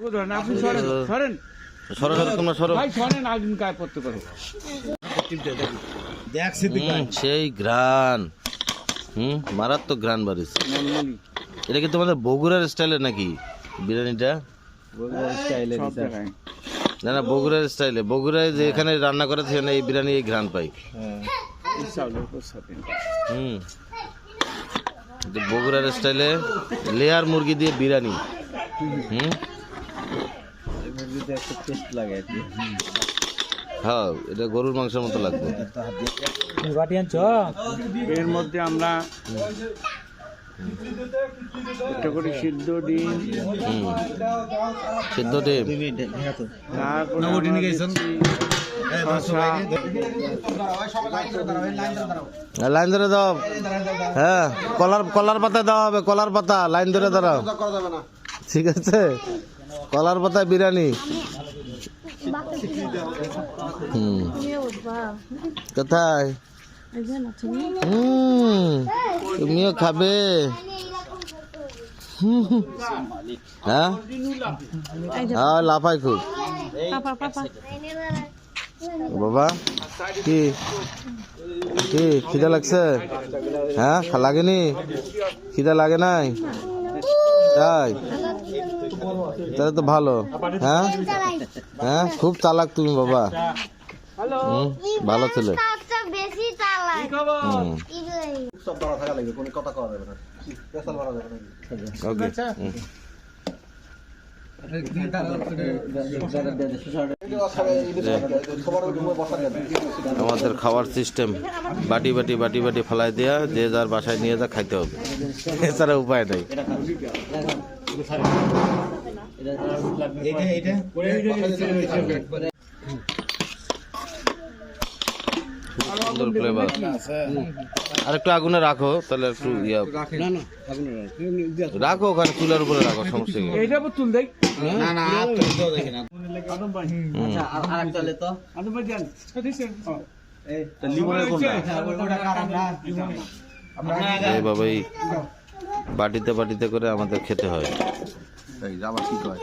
ধরেন আপনি সরেন সরেন। সরো সরো তোমরা সরো। ভাই সরেন আগুন গায়ে পড়তে পারো। দেখ সিদ্দিক ভাই। হুম, সেই ঘ্রাণ হুম মারাত্মক ঘ্রাণ বাড়িছে এটা কি তোমাদের বগুড়ার স্টাইলের নাকি বিরিয়ানিটা? না না বগুড়ার স্টাইলে। বগুড়ায় যে এখানে রান্না করে সেখানে এই বিরিয়ানি এই ঘ্রাণ পাই। সাথে। হুম। বগুড়ার স্টাইলে লেয়ার মুরগি দিয়ে বিরিয়ানি। হুম মুরগিতে একটা টেস্ট লাগে আর কি। হ্যাঁ এটা গরুর মাংসের মতো লাগবে। এর মধ্যে আমরা একটা করে সিদ্ধ ডিম সিদ্ধ ডিম। শসা, লাইন ধরে দাও। হ্যাঁ কলার কলার পাতা দেওয়া হবে কলার পাতা লাইন ধরে দাঁড়াও। ঠিক আছে? কলার পাতা বিরিয়ানি? হুম। কোথায়? হুম, তুমিও খাবে। হ্যাঁ? হ্যাঁ লাফাই খুব। বাবা, কি? কি, খিদা লাগছে? হ্যাঁ লাগেনি? খিদা লাগে নাই? তাই। তাহলে তো ভালো। হ্যাঁ? হ্যাঁ? খুব চালাক তুমি বাবা। ভালো ছেলে। আমাদের খাওয়ার সিস্টেম। বাটি বাটি বাটি বাটি ফেলাই দেয়া যে যার বাসায় নিয়ে যা খাইতে হবে। এছাড়া উপায় নেই। সুন্দর ফ্লেভার আর একটু আগুনে রাখো তাহলে একটু ইয়া। রাখো ওখানে চুলার উপরে রাখো সমস্যা কি? এইটা আবার তুল দেখ। না না আর তো দিতেও দেখি না। হুম। আর আর একটা লে তো আদম ভাই দেন। এই লিমনের কোনটা? ওটা কারণ না এইভাবেই বাটিতে বাটিতে করে আমাদের খেতে হয়। এই যাবার কি কয়?